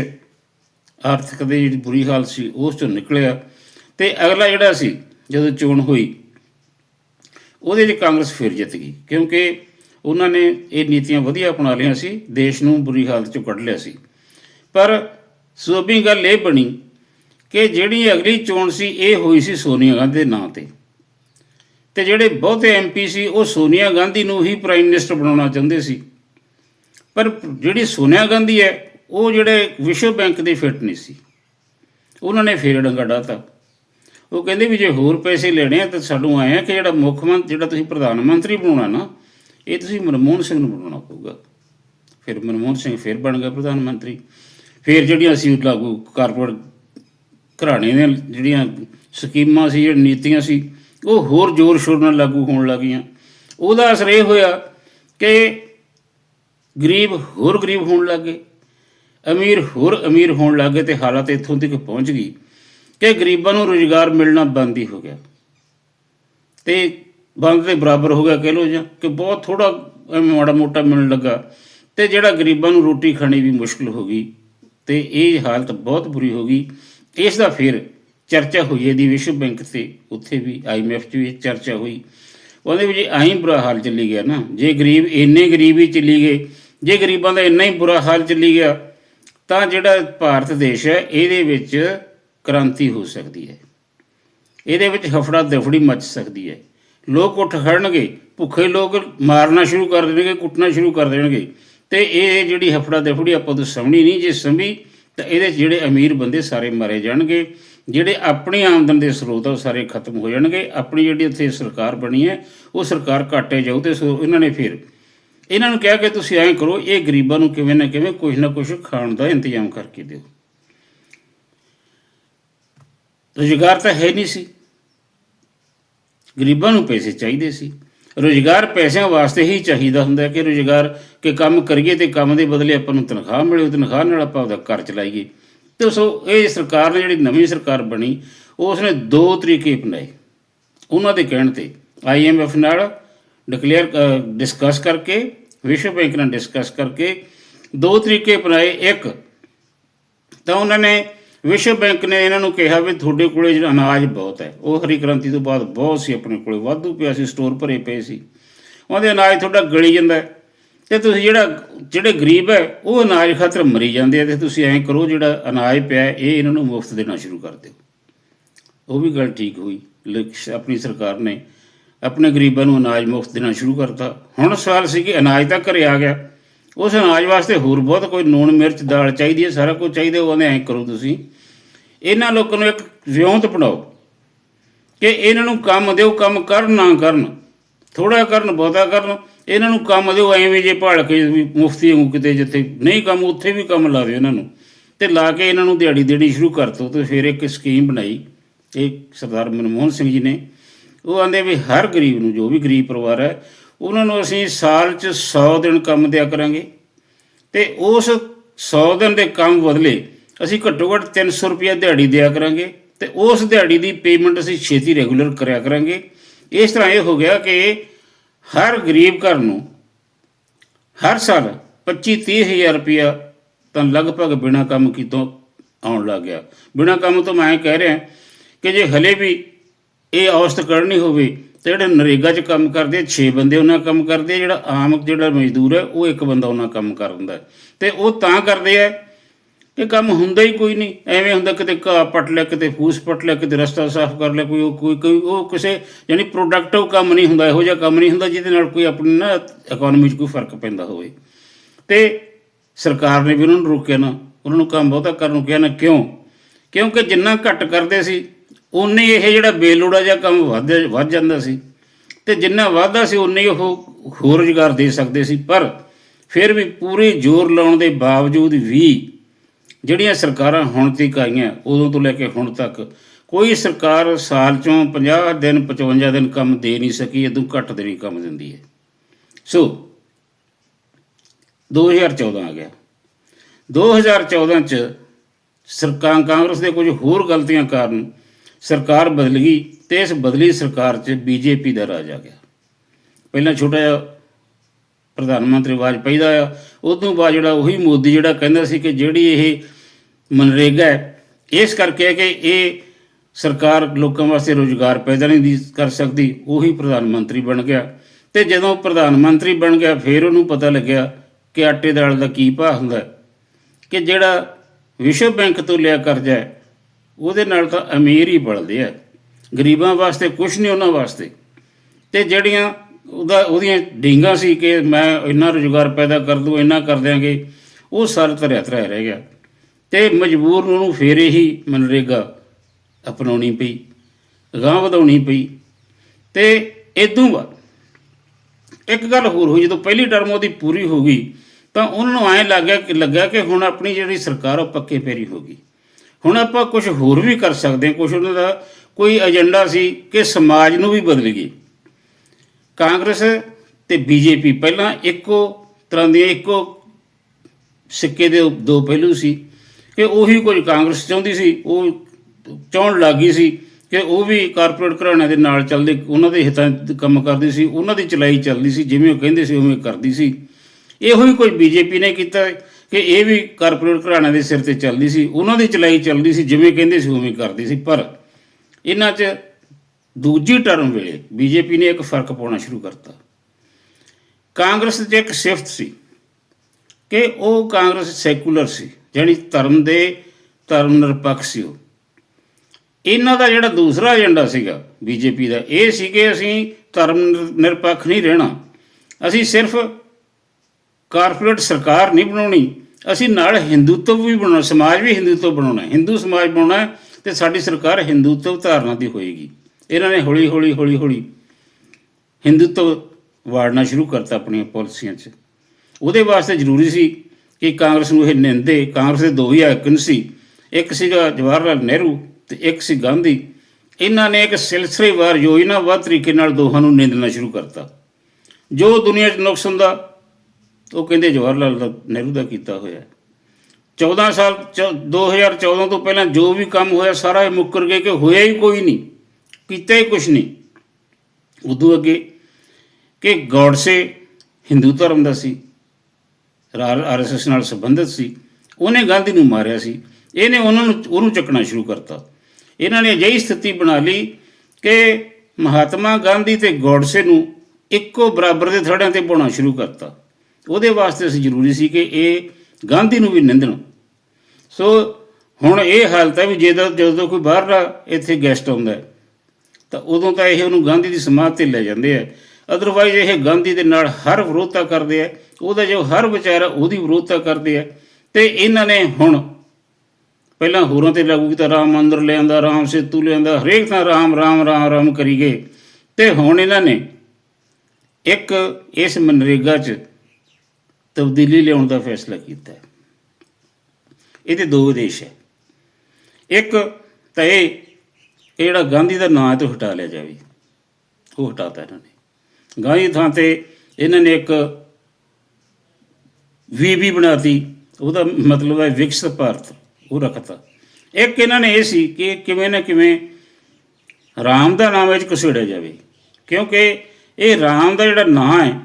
ਆਰਥਿਕ ਦੀ ਜਿਹੜੀ ਬੁਰੀ ਹਾਲਤ ਸੀ, ਉਸ ਤੋਂ ਨਿਕਲਿਆ। ਤੇ ਅਗਲਾ ਜਿਹੜਾ ਸੀ, ਜਦੋਂ ਚੋਣ ਹੋਈ, ਉਹਦੇ 'ਚ ਕਾਂਗਰਸ ਫਿਰ ਜਿੱਤ ਗਈ। ਕਿਉਂਕਿ ਉਹਨਾਂ ਨੇ ਇਹ ਨੀਤੀਆਂ ਵਧੀਆ ਅਪਣਾ ਲਈਆਂ ਸੀ, ਦੇਸ਼ ਨੂੰ ਬੁਰੀ ਹਾਲਤ 'ਚੋਂ ਕੱਢ ਲਿਆ ਸੀ। ਪਰ ਸੂਬੀ ਗੱਲ ਇਹ ਬਣੀ ਕਿ ਜਿਹੜੀ ਅਗਲੀ ਚੋਣ ਸੀ, ਇਹ ਹੋਈ ਸੀ ਸੋਨੀਆ ਗਾਂਧੀ ਦੇ ਨਾਂ ਤੇ। ਤੇ ਜਿਹੜੇ ਬਹੁਤੇ ਐਮਪੀ ਸੀ, ਉਹ ਸੋਨੀਆ ਗਾਂਧੀ ਨੂੰ ਹੀ ਪ੍ਰਾਈਮ ਮਿਨਿਸਟਰ ਬਣਾਉਣਾ ਚਾਹੁੰਦੇ ਸੀ। ਪਰ ਜਿਹੜੀ ਸੋਨੀਆ ਗਾਂਧੀ ਹੈ, ਉਹ ਜਿਹੜੇ ਵਿਸ਼ਵ ਬੈਂਕ ਦੇ ਫਿੱਟ ਨਹੀਂ ਸੀ। ਉਹਨਾਂ ਨੇ ਫੇਰ ਡੰਗਾ ਡਾਤਾ ਉਹ ਕਹਿੰਦੇ ਵੀ ਜੇ ਹੋਰ ਪੈਸੇ ਲੈਣੇ ਆ, ਤਾਂ ਸਾਨੂੰ ਆਏ ਆ ਕਿ ਜਿਹੜਾ ਮੁੱਖ ਮੰਤਰੀ, ਜਿਹੜਾ ਤੁਸੀਂ ਪ੍ਰਧਾਨ ਮੰਤਰੀ ਬਣਾਉਣਾ ਨਾ, ਇਹ ਤੁਸੀਂ ਮਨਮੋਹਨ ਸਿੰਘ ਨੂੰ ਬਣਾਉਣਾ ਪਊਗਾ। ਫਿਰ ਮਨਮੋਹਨ ਸਿੰਘ ਫਿਰ ਬਣ ਗਿਆ ਪ੍ਰਧਾਨ ਮੰਤਰੀ। ਫਿਰ ਜਿਹੜੀਆਂ ਅਸੀਂ ਲਾਗੂ ਕਾਰਪੋਰੇਟ ਘਰਾਣੇ ਦੀਆਂ ਜਿਹੜੀਆਂ ਸਕੀਮਾਂ ਸੀ, ਜਿਹੜੀਆਂ ਨੀਤੀਆਂ ਸੀ ਉਹ ਹੋਰ ਜ਼ੋਰ ਸ਼ੋਰ ਨਾਲ ਲਾਗੂ ਹੋਣ ਲੱਗੀਆਂ। ਉਹਦਾ ਅਸਰ ਇਹ ਹੋਇਆ ਕਿ ਗਰੀਬ ਹੋਰ ਗਰੀਬ ਹੋਣ ਲੱਗੇ, ਅਮੀਰ ਹੋਰ ਅਮੀਰ ਹੋਣ ਲੱਗੇ ਤੇ ਹਾਲਤ ਇੱਥੋਂ ਤੱਕ ਪਹੁੰਚ ਗਈ ਕਿ ਗਰੀਬਾਂ ਨੂੰ ਰੋਜ਼ਗਾਰ ਮਿਲਣਾ ਬੰਦ ਹੀ ਹੋ ਗਿਆ। ਤੇ ਬੰਦ ਦੇ ਬਰਾਬਰ ਹੋ ਗਿਆ ਕਹਿ ਲੋ ਜਾਂ ਕਿ ਬਹੁਤ ਥੋੜਾ ਮਾੜਾ ਮੋਟਾ ਮਿਲਣ ਲੱਗਾ ਤੇ ਜਿਹੜਾ ਗਰੀਬਾਂ ਨੂੰ ਰੋਟੀ ਖਾਣੀ ਵੀ ਮੁਸ਼ਕਲ ਹੋ ਗਈ ਤੇ ਇਹ ਹਾਲਤ ਬਹੁਤ ਬੁਰੀ ਹੋ ਗਈ। ਇਸ ਦਾ ਫਿਰ ਚਰਚਾ ਹੋਈ, ਇਹਦੀ ਵਿਸ਼ਵ ਬੈਂਕ ਤੇ ਉੱਥੇ ਵੀ ਆਈਐਮਐਫ 'ਚ ਵੀ ਚਰਚਾ ਹੋਈ। ਉਹਦੇ ਵਿੱਚ ਐਂ ਬੁਰਾ ਹਾਲ ਚੱਲੀ ਗਿਆ ਨਾ। ਜੇ ਗਰੀਬ, ਇੰਨੇ ਗਰੀਬ ਹੀ ਚੱਲੀ ਗਏ, ਜੇ ਗਰੀਬਾਂ ਦਾ ਇੰਨਾ ਹੀ ਬੁਰਾ ਹਾਲ ਚੱਲੀ ਗਿਆ, ਤਾਂ ਜਿਹੜਾ ਭਾਰਤ ਦੇਸ਼ ਹੈ, ਇਹਦੇ ਵਿੱਚ ਕ੍ਰਾਂਤੀ ਹੋ ਸਕਦੀ ਹੈ। ਇਹਦੇ ਵਿੱਚ ਹਫੜਾ ਦਫੜੀ ਮਚ ਸਕਦੀ ਹੈ। ਲੋਕ ਉੱਠ ਖੜਨਗੇ, ਭੁੱਖੇ ਲੋਕ ਮਾਰਨਾ ਸ਼ੁਰੂ ਕਰ ਦੇਣਗੇ, ਕੁੱਟਣਾ ਸ਼ੁਰੂ ਕਰ ਦੇਣਗੇ। ਤੇ ਇਹ ਜਿਹੜੀ ਹਫੜਾ ਦਫੜੀ ਆਪਾਂ ਤੋਂ ਸਮਝਣੀ ਨਹੀਂ, ਜੇ ਸਮਝੀ ਤਾਂ ਇਹਦੇ 'ਚ ਜਿਹੜੇ ਅਮੀਰ ਬੰਦੇ ਸਾਰੇ ਮਾਰੇ ਜਾਣਗੇ। ਜਿਹੜੇ ਆਪਣੀ ਆਮਦਨ ਦੇ ਸਰੋਤ ਆ, ਉਹ ਸਾਰੇ ਖਤਮ ਹੋ ਜਾਣਗੇ। ਆਪਣੀ ਜਿਹੜੀ ਇੱਥੇ ਸਰਕਾਰ ਬਣੀ ਹੈ, ਉਹ ਸਰਕਾਰ ਘਾਟੇ ਜਾਊ ਤੇ ਸੋ ਇਹਨਾਂ ਨੇ ਫਿਰ ਇਹਨਾਂ ਨੂੰ ਕਿਹਾ ਕਿ ਤੁਸੀਂ ਐਂ ਕਰੋ, ਇਹ ਗਰੀਬਾਂ ਨੂੰ ਕਿਵੇਂ ਨਾ ਕਿਵੇਂ ਕੁਝ ਨਾ ਕੁਝ ਖਾਣ ਦਾ ਇੰਤਜ਼ਾਮ ਕਰਕੇ ਦਿਓ। ਰੁਜ਼ਗਾਰ ਤਾਂ ਹੈ ਨਹੀਂ ਸੀ। ਗਰੀਬਾਂ ਨੂੰ ਪੈਸੇ ਚਾਹੀਦੇ ਸੀ। ਰੁਜ਼ਗਾਰ ਪੈਸਿਆਂ ਵਾਸਤੇ ਹੀ ਚਾਹੀਦਾ ਹੁੰਦਾ ਕਿ ਰੁਜ਼ਗਾਰ, ਕਿ ਕੰਮ ਕਰੀਏ ਤੇ ਕੰਮ ਦੇ ਬਦਲੇ ਆਪਾਂ ਨੂੰ ਤਨਖਾਹ ਮਿਲੇ ਤਨਖਾਹ ਨਾਲ ਆਪਾਂ ਉਹਦਾ ਘਰ ਚਲਾਈਏ। ਤੇ ਸੋ ਇਹ ਸਰਕਾਰ ਨੇ ਜਿਹੜੀ ਨਵੀਂ ਸਰਕਾਰ ਬਣੀ ਉਸ ਨੇ ਦੋ ਤਰੀਕੇ ਅਪਣਾਏ। ਉਹਨਾਂ ਦੇ ਕਹਿਣ ਤੇ ਆਈਐਮਐਫ ਨਾਲ ਡਿਕਲੇਅਰ ਡਿਸਕਸ ਕਰਕੇ, ਵਿਸ਼ਵ ਬੈਂਕ ਨਾਲ ਡਿਸਕਸ ਕਰਕੇ ਦੋ ਤਰੀਕੇ ਅਪਣਾਏ। ਇੱਕ, ਤਾਂ ਉਹਨਾਂ ਨੇ ਵਿਸ਼ਵ ਬੈਂਕ ਨੇ ਇਹਨਾਂ ਨੂੰ ਕਿਹਾ ਵੀ ਤੁਹਾਡੇ ਕੋਲੇ ਜਿਹੜਾ ਅਨਾਜ ਬਹੁਤ ਹੈ, ਉਹ ਹਰੀ ਕ੍ਰਾਂਤੀ ਤੋਂ ਬਾਅਦ ਬਹੁਤ ਸੀ, ਆਪਣੇ ਕੋਲੇ ਵਾਧੂ ਪਿਆ ਸੀ, ਸਟੋਰ ਭਰੇ ਪਏ ਸੀ। ਉਹਦੇ ਅਨਾਜ ਤੁਹਾਡਾ ਗਲੀ ਜਾਂਦਾ ਹੈ। ਤੇ ਤੁਸੀਂ ਜਿਹੜਾ, ਜਿਹੜੇ ਗਰੀਬ ਹੈ, ਉਹ ਅਨਾਜ ਖਾਤਰ ਮਰੀ ਜਾਂਦੇ ਆ ਤੇ ਤੁਸੀਂ ਐਂ ਕਰੋ ਜਿਹੜਾ ਅਨਾਜ ਪਿਆ, ਇਹ ਇਹਨਾਂ ਨੂੰ ਮੁਫਤ ਦੇਣਾ ਸ਼ੁਰੂ ਕਰ ਦਿਓ। ਉਹ ਵੀ ਗੱਲ ਠੀਕ ਹੋਈ। ਲੇਕਿਨ ਆਪਣੀ ਸਰਕਾਰ ਨੇ ਆਪਣੇ ਗਰੀਬਾਂ ਨੂੰ ਅਨਾਜ ਮੁਫਤ ਦੇਣਾ ਸ਼ੁਰੂ ਕਰਤਾ। ਹੁਣ ਸਵਾਲ ਸੀ ਕਿ ਅਨਾਜ ਤਾਂ ਘਰੇ ਆ ਗਿਆ। ਉਸ ਅਨਾਜ ਵਾਸਤੇ ਹੋਰ ਬਹੁਤ ਕੋਈ ਨੂਣ ਮਿਰਚ, ਦਾਲ ਚਾਹੀਦੀ ਹੈ, ਸਾਰਾ ਕੁਝ ਚਾਹੀਦਾ, ਉਹ ਐਂ ਕਰੋ ਤੁਸੀਂ। ਇਹਨਾਂ ਲੋਕਾਂ ਨੂੰ ਇੱਕ ਵਿਉਂਤ ਬਣਾਓ ਕਿ ਇਹਨਾਂ ਨੂੰ ਕੰਮ ਦਿਓ, ਕੰਮ ਕਰਨ ਨਾ ਕਰਨ। ਥੋੜਾ ਕਰਨ, ਬਹੁਤਾ ਕਰਨ। ਇਹਨਾਂ ਨੂੰ ਕੰਮ ਦਿਓ ਐਵੇਂ ਜੇ ਭਾਲ ਕੇ ਵੀ ਮੁਫਤੀ ਵਾਂਗੂ ਕਿਤੇ ਜਿੱਥੇ ਨਹੀਂ ਕੰਮ, ਉੱਥੇ ਵੀ ਕੰਮ ਲਾ ਦਿਓ ਇਹਨਾਂ ਨੂੰ। ਤੇ ਲਾ ਕੇ ਇਹਨਾਂ ਨੂੰ ਦਿਹਾੜੀ ਦੇਣੀ ਸ਼ੁਰੂ ਕਰ ਦਿਓ ਤੇ ਫਿਰ ਇੱਕ ਸਕੀਮ ਬਣਾਈ। ਇਹ ਸਰਦਾਰ ਮਨਮੋਹਨ ਸਿੰਘ ਜੀ ਨੇ। ਉਹ ਆਂਦੇ ਵੀ ਹਰ ਗਰੀਬ ਨੂੰ, ਜੋ ਵੀ ਗਰੀਬ ਪਰਿਵਾਰ ਹੈ, ਉਹਨਾਂ ਨੂੰ ਅਸੀਂ ਸਾਲ 'ਚ 100 ਦਿਨ ਕੰਮ ਦਿਆ ਕਰਾਂਗੇ। ਤੇ ਉਸ 100 ਦਿਨ ਦੇ ਕੰਮ ਬਦਲੇ ਅਸੀਂ ਘੱਟੋ ਘੱਟ 300 ਰੁਪਏ ਦਿਹਾੜੀ ਦਿਆ ਕਰਾਂਗੇ ਤੇ ਉਸ ਦਿਹਾੜੀ ਦੀ ਪੇਮੈਂਟ ਅਸੀਂ ਛੇਤੀ ਰੈਗੂਲਰ ਕਰਿਆ ਕਰਾਂਗੇ। ਇਸ ਤਰ੍ਹਾਂ ਇਹ ਹੋ ਗਿਆ ਕਿ ਹਰ ਗਰੀਬ ਘਰ ਨੂੰ ਹਰ ਸਾਲ 25 30 ਹਜ਼ਾਰ ਰੁਪਇਆ ਤਾਂ ਲਗਭਗ ਬਿਨਾ ਕੰਮ ਕੀਤੋਂ ਆਉਣ ਲੱਗ ਗਿਆ। ਬਿਨਾ ਕੰਮ ਤੋਂ ਮੈਂ ਕਹਿ ਰਿਹਾ ਕਿ ਜੇ ਹਲੇ ਵੀ ਇਹ ਔਸਤ ਕਰਨੀ ਹੋਵੇ ਤੇ ਜਿਹੜੇ ਨਰੇਗਾ 'ਚ ਕੰਮ ਕਰਦੇ 6 ਬੰਦੇ ਉਹਨਾਂ ਕੰਮ ਕਰਦੇ, ਜਿਹੜਾ ਆਮ ਜਿਹੜਾ ਮਜ਼ਦੂਰ ਹੈ, ਉਹ ਇੱਕ ਬੰਦਾ ਉਹਨਾਂ ਕੰਮ ਕਰਦਾ ਦਿੰਦਾ ਤੇ ਉਹ ਤਾਂ ਕਰਦੇ ਆ ਕਿ ਕੰਮ ਹੁੰਦਾ ਹੀ ਕੋਈ ਨਹੀਂ। ਐਵੇਂ ਹੁੰਦਾ ਕਿਤੇ ਘਾਹ ਪੱਟ ਲਿਆ, ਕਿਤੇ ਫੂਸ ਪੱਟ ਲਿਆ, ਕਿਤੇ ਰਸਤਾ ਸਾਫ਼ ਕਰ ਲਿਆ, ਕੋਈ ਉਹ- ਕੋਈ ਕੋਈ ਉਹ ਕਿਸੇ ਯਾਨੀ ਪ੍ਰੋਡਕਟਿਵ ਕੰਮ ਨਹੀਂ ਹੁੰਦਾ, ਇਹੋ ਜਿਹਾ ਕੰਮ ਨਹੀਂ ਹੁੰਦਾ ਜਿਹਦੇ ਨਾਲ ਕੋਈ ਆਪਣੀ ਨਾ ਇਕਨੋਮੀ 'ਚ ਕੋਈ ਫ਼ਰਕ ਪੈਂਦਾ ਹੋਵੇ। ਤੇ ਸਰਕਾਰ ਨੇ ਵੀ ਉਹਨਾਂ ਨੂੰ ਰੋਕਿਆ ਨਾ, ਉਹਨਾਂ ਨੂੰ ਕੰਮ ਬਹੁਤਾ ਕਰਨ ਨੂੰ ਕਿਹਾ ਨਾ, ਕਿਉਂ? ਕਿਉਂਕਿ ਜਿੰਨਾ ਘੱਟ ਕਰਦੇ ਸੀ ਉਨੇ ਇਹ ਜਿਹੜਾ ਬੇਲੋੜਾ ਜਿਹਾ ਕੰਮ ਵੱਧ ਵੱਧ ਜਾਂਦਾ ਸੀ। ਤੇ ਜਿੰਨਾ ਵਾਧਾ ਸੀ ਉਨੇ ਉਹ ਹੋਰ ਰੁਜ਼ਗਾਰ ਦੇ ਸਕਦੇ ਸੀ। ਪਰ ਫਿਰ ਵੀ ਪੂਰੇ ਜ਼ੋਰ ਲਾਉਣ ਦੇ ਬਾਵਜੂਦ ਵੀ ਜਿਹੜੀਆਂ ਸਰਕਾਰਾਂ ਹੁਣ ਤੱਕ ਆਈਆਂ, ਉਦੋਂ ਤੋਂ ਲੈ ਕੇ ਹੁਣ ਤੱਕ ਕੋਈ ਸਰਕਾਰ ਸਾਲ ਚੋਂ 50 ਦਿਨ 55 ਦਿਨ ਕੰਮ ਦੇ ਨਹੀਂ ਸਕੀ, ਇਦੋਂ ਘੱਟ ਦੇ ਨਹੀਂ ਕੰਮ ਦਿੰਦੀ ਹੈ। ਸੋ 2014 ਆ ਗਿਆ। 2014 ਚ ਸਰਕਾਰ, ਕਾਂਗਰਸ ਦੇ ਕੁਝ ਹੋਰ ਗਲਤੀਆਂ ਕਾਰਨ ਸਰਕਾਰ ਬਦਲ ਗਈ ਤੇ ਇਸ ਬਦਲੀ ਸਰਕਾਰ 'ਚ ਬੀਜੇਪੀ ਦਾ ਰਾਜ ਆ ਗਿਆ। ਪਹਿਲਾਂ ਛੋਟਾ ਜਿਹਾ ਪ੍ਰਧਾਨ ਮੰਤਰੀ ਵਾਜਪਾਈ ਦਾ ਆ। ਉਸ ਤੋਂ ਬਾਅਦ ਜਿਹੜਾ ਉਹੀ ਮੋਦੀ ਜਿਹੜਾ ਕਹਿੰਦਾ ਸੀ ਕਿ ਜਿਹੜੀ ਇਹ ਮਨਰੇਗਾ ਹੈ, ਇਸ ਕਰਕੇ ਹੈ ਕਿ ਇਹ ਸਰਕਾਰ ਲੋਕਾਂ ਵਾਸਤੇ ਰੋਜ਼ਗਾਰ ਪੈਦਾ ਨਹੀਂ ਕਰ ਸਕਦੀ, ਉਹੀ ਪ੍ਰਧਾਨ ਮੰਤਰੀ ਬਣ ਗਿਆ। ਤੇ ਜਦੋਂ ਪ੍ਰਧਾਨ ਮੰਤਰੀ ਬਣ ਗਿਆ, ਫਿਰ ਉਹਨੂੰ ਪਤਾ ਲੱਗਿਆ ਕਿ ਆਟੇ ਦਾਲ ਦਾ ਕੀ ਭਾਅ ਹੁੰਦਾ ਕਿ ਜਿਹੜਾ ਵਿਸ਼ਵ ਬੈਂਕ ਤੋਂ ਲਿਆ ਕਰਜ਼ਾ ਹੈ, ਉਹਦੇ ਨਾਲ ਤਾਂ ਅਮੀਰ ਹੀ ਬਲਦੇ ਆ। ਗਰੀਬਾਂ ਵਾਸਤੇ ਕੁਝ ਨਹੀਂ ਉਹਨਾਂ ਵਾਸਤੇ। ਤੇ ਜਿਹੜੀਆਂ ਉਹਦਾ ਉਹਦੀਆਂ ਢੀਂਗਾਂ ਸੀ ਕਿ ਮੈਂ ਇੰਨਾ ਰੁਜ਼ਗਾਰ ਪੈਦਾ ਕਰ ਦੂੰ, ਇੰਨਾ ਕਰ ਦਿਆਂਗੇ। ਉਹ ਸਾਰਾ ਧਰਿਆ ਧਰਿਆ ਰਹਿ ਗਿਆ। ਤੇ ਮਜਬੂਰ ਨੂੰ ਉਹਨੂੰ ਫੇਰ ਹੀ ਮਨਰੇਗਾ ਅਪਣਾਉਣੀ ਪਈ ਗਾਂ ਵਧਾਉਣੀ ਪਈ। ਤੇ ਇਦੋਂ ਬਾਅਦ ਇੱਕ ਗੱਲ ਹੋਰ ਹੋਈ, ਜਦੋਂ ਪਹਿਲੀ ਟਰਮ ਉਹਦੀ ਪੂਰੀ ਹੋ ਗਈ, ਤਾਂ ਉਹਨਾਂ ਨੂੰ ਐਂ ਲੱਗਿਆ ਕਿ ਲੱਗਾ ਕਿ ਹੁਣ ਆਪਣੀ ਜਿਹੜੀ ਸਰਕਾਰ ਉਹ ਪੱਕੇ ਪੈਰੀ ਹੋ ਗਈ। ਹੁਣ ਆਪਾਂ ਕੁਝ ਹੋਰ ਵੀ ਕਰ ਸਕਦੇ ਹਾਂ ਕੁਝ ਉਹਨਾਂ ਦਾ ਕੋਈ ਏਜੰਡਾ ਸੀ ਕਿ ਸਮਾਜ ਨੂੰ ਵੀ ਬਦਲੇਗੀ ਕਾਂਗਰਸ ਤੇ ਬੀਜੇਪੀ, ਪਹਿਲਾਂ ਇੱਕੋ ਤਰ੍ਹਾਂ ਦੀਆਂ ਇੱਕੋ ਸਿੱਕੇ ਦੇ ਦੋ ਪਹਿਲੂ ਸੀ ਕਿ ਉਹੀ ਕੁਝ ਕਾਂਗਰਸ ਚਾਹੁੰਦੀ ਸੀ, ਉਹ ਚਾਹੁਣ ਲੱਗੀ ਸੀ ਕਿ ਉਹ ਵੀ ਕਾਰਪੋਰੇਟ ਘਰਾਣਿਆਂ ਦੇ ਨਾਲ ਚੱਲਦੇ, ਉਹਨਾਂ ਦੇ ਹਿੱਤਾਂ ਕੰਮ ਕਰਦੀ ਸੀ, ਉਹਨਾਂ ਦੀ ਚਲਾਈ ਚੱਲਦੀ ਸੀ, ਜਿਵੇਂ ਉਹ ਕਹਿੰਦੇ ਸੀ ਉਵੇਂ ਕਰਦੀ ਸੀ। ਇਹੋ ਹੀ ਕੋਈ ਬੀਜੇਪੀ ਨੇ ਕੀਤਾ ਕਿ ਇਹ ਵੀ ਕਾਰਪੋਰੇਟ ਘਰਾਣਿਆਂ ਦੇ ਸਿਰ ਤੇ ਚੱਲਦੀ ਸੀ, ਉਹਨਾਂ ਦੀ ਚਲਾਈ ਚੱਲਦੀ ਸੀ, ਜਿਵੇਂ ਕਹਿੰਦੇ ਸੀ ਉਵੇਂ ਕਰਦੀ ਸੀ। ਪਰ ਇਹਨਾਂ 'ਚ ਦੂਜੀ ਟਰਮ ਵੇਲੇ ਬੀਜੇਪੀ ਨੇ ਇੱਕ ਫ਼ਰਕ ਪਾਉਣਾ ਸ਼ੁਰੂ ਕਰਤਾ। ਕਾਂਗਰਸ 'ਚ ਇੱਕ ਸਿਫਤ ਸੀ ਕਿ ਉਹ ਕਾਂਗਰਸ ਸੈਕੂਲਰ ਸੀ, ਜਾਣੀ ਧਰਮ ਦੇ ਧਰਮ ਨਿਰਪੱਖ ਸੀ ਉਹ। ਇਹਨਾਂ ਦਾ ਜਿਹੜਾ ਦੂਸਰਾ ਏਜੰਡਾ ਸੀਗਾ ਬੀਜੇਪੀ ਦਾ, ਇਹ ਸੀ ਕਿ ਅਸੀਂ ਧਰਮ ਨਿਰ- ਨਿਰਪੱਖ ਨਹੀਂ ਰਹਿਣਾ। ਅਸੀਂ ਸਿਰਫ ਕਾਰਪੋਰੇਟ ਸਰਕਾਰ ਨਹੀਂ ਬਣਾਉਣੀ, ਅਸੀਂ ਨਾਲ ਹਿੰਦੂਤਵ ਵੀ ਬਣਾਉਣਾ, ਸਮਾਜ ਵੀ ਹਿੰਦੂਤਵ ਬਣਾਉਣਾ ਹਿੰਦੂ ਸਮਾਜ ਬਣਾਉਣਾ ਹੈ ਤੇ ਸਾਡੀ ਸਰਕਾਰ ਹਿੰਦੂਤਵ ਧਾਰਨਾ ਦੀ ਹੋਏਗੀ। ਇਹਨਾਂ ਨੇ ਹੌਲੀ ਹੌਲੀ ਹੌਲੀ ਹੌਲੀ ਹਿੰਦੂਤਵ ਵਾੜਨਾ ਸ਼ੁਰੂ ਕਰਤਾ ਆਪਣੀਆਂ ਪਾਲਿਸੀਆਂ 'ਚ। ਉਹਦੇ ਵਾਸਤੇ ਜ਼ਰੂਰੀ ਸੀ ਕਿ ਕਾਂਗਰਸ ਨੂੰ ਇਹ ਨਿੰਦੇ, ਕਾਂਗਰਸ ਦੇ ਦੋ ਹੀ ਆਇਕਨ ਸੀ। ਇੱਕ ਸੀਗਾ ਜਵਾਹਰ ਲਾਲ ਨਹਿਰੂ ਤੇ ਇੱਕ ਸੀ ਗਾਂਧੀ। ਇਹਨਾਂ ਨੇ ਇੱਕ ਸਿਲਸਿਲੇਵਾਰ ਯੋਜਨਾਬੱਧ ਤਰੀਕੇ ਨਾਲ ਦੋਹਾਂ ਨੂੰ ਨਿੰਦਣਾ ਸ਼ੁਰੂ ਕਰਤਾ। ਜੋ ਦੁਨੀਆ 'ਚ ਨੁਕਸ ਹੁੰਦਾ, ਉਹ ਕਹਿੰਦੇ ਜਵਾਹਰ ਲਾਲ ਨਹਿਰੂ ਦਾ ਕੀਤਾ ਹੋਇਆ ਹੈ। 14 ਸਾਲ, ਚ- 2014 ਤੋਂ ਪਹਿਲਾਂ ਜੋ ਵੀ ਕੰਮ ਹੋਇਆ, ਸਾਰਾ ਇਹ ਮੁੱਕਰ ਗਏ ਕਿ ਹੋਇਆ ਹੀ ਕੋਈ ਨਹੀਂ। ਕੀਤਾ ਹੀ ਕੁਛ ਨਹੀਂ। ਉਦੋਂ ਅੱਗੇ ਕਿ ਗੌਡਸੇ ਹਿੰਦੂ ਧਰਮ ਦਾ ਸੀ ਆਰਐਸਐਸ ਨਾਲ ਸੰਬੰਧਿਤ ਸੀ ਉਹਨੇ ਗਾਂਧੀ ਨੂੰ ਮਾਰਿਆ ਸੀ। ਇਹਨੇ ਉਹਨਾਂ ਨੂੰ ਉਹਨੂੰ ਚੱਕਣਾ ਸ਼ੁਰੂ ਕਰਤਾ। ਇਹਨਾਂ ਨੇ ਅਜਿਹੀ ਸਥਿਤੀ ਬਣਾ ਲਈ ਕਿ ਮਹਾਤਮਾ ਗਾਂਧੀ ਤੇ ਗੌਡਸੇ ਨੂੰ ਇੱਕੋ ਬਰਾਬਰ ਦੇ ਥੜਿਆਂ ਤੇ ਪਾਉਣਾ ਸ਼ੁਰੂ ਕਰਤਾ। ਉਹਦੇ ਵਾਸਤੇ ਅਸੀਂ ਜ਼ਰੂਰੀ ਸੀ ਕਿ ਇਹ ਗਾਂਧੀ ਨੂੰ ਵੀ ਨਿੰਦਣ। ਸੋ ਹੁਣ ਇਹ ਹਾਲਤ ਹੈ ਵੀ ਜਦੋਂ ਜਦੋਂ ਕੋਈ ਬਾਹਰਲਾ ਇੱਥੇ ਗੈਸਟ ਆਉਂਦਾ ਹੈ, ਤਾਂ ਉਦੋਂ ਤਾਂ ਇਹ ਉਹਨੂੰ ਗਾਂਧੀ ਦੀ ਸਮਾਧ ਤੇ ਲੈ ਜਾਂਦੇ ਆ। ਅਦਰਵਾਈਜ਼ ਇਹ ਗਾਂਧੀ ਦੇ ਨਾਲ ਹਰ ਵਿਰੋਧਤਾ ਕਰਦੇ ਆ। ਉਹਦਾ ਜੋ ਹਰ ਵਿਚਾਰ ਉਹਦੀ ਵਿਰੋਧਤਾ ਕਰਦੇ ਆ। ਤੇ ਇਹਨਾਂ ਨੇ ਹੁਣ ਪਹਿਲਾਂ ਹੋਰਾਂ ਤੇ ਲਾਗੂ ਕੀਤਾ, ਰਾਮ ਮੰਦਰ ਲਿਆਂਦਾ ਰਾਮ ਸੇਤੂ ਲਿਆਂਦਾ ਹਰੇਕ ਤਾਂ ਰਾਮ ਰਾਮ ਰਾਮ ਰਾਮ ਕਰੀ ਗਏ। ਤੇ ਹੁਣ ਇਹਨਾਂ ਨੇ ਇੱਕ ਇਸ ਮਨਰੇਗਾ 'ਚ ਤਬਦੀਲੀ ਲਿਆਉਣ ਦਾ ਫੈਸਲਾ ਕੀਤਾ। ਹੈ ਇਹਦੇ ਦੋ ਉਦੇਸ਼ ਹੈ। ਇੱਕ ਤਾਂ ਇਹ ਇਹ ਜਿਹੜਾ ਗਾਂਧੀ ਦਾ ਨਾਂ ਹੈ ਤੋਂ ਹਟਾ ਲਿਆ ਜਾਵੇ। ਉਹ ਹਟਾਤਾ ਇਹਨਾਂ ਨੇ। ਗਾਂਧੀ ਥਾਂ ਤੇ ਇਹਨਾਂ ਨੇ ਇੱਕ ਵੀਬੀ ਬਣਾਤੀ। ਉਹਦਾ ਮਤਲਬ ਹੈ ਵਿਕਸਿਤ ਭਾਰਤ। ਉਹ ਰੱਖਤਾ। ਇੱਕ ਇਹਨਾਂ ਨੇ ਇਹ ਸੀ ਕਿ ਕਿਵੇਂ ਨਾ ਕਿਵੇਂ ਰਾਮ ਦਾ ਨਾਮ ਵਿੱਚ ਘਸੇੜਿਆ ਜਾਵੇ। ਕਿਉਂਕਿ ਇਹ ਰਾਮ ਦਾ ਜਿਹੜਾ ਨਾਂ ਹੈ,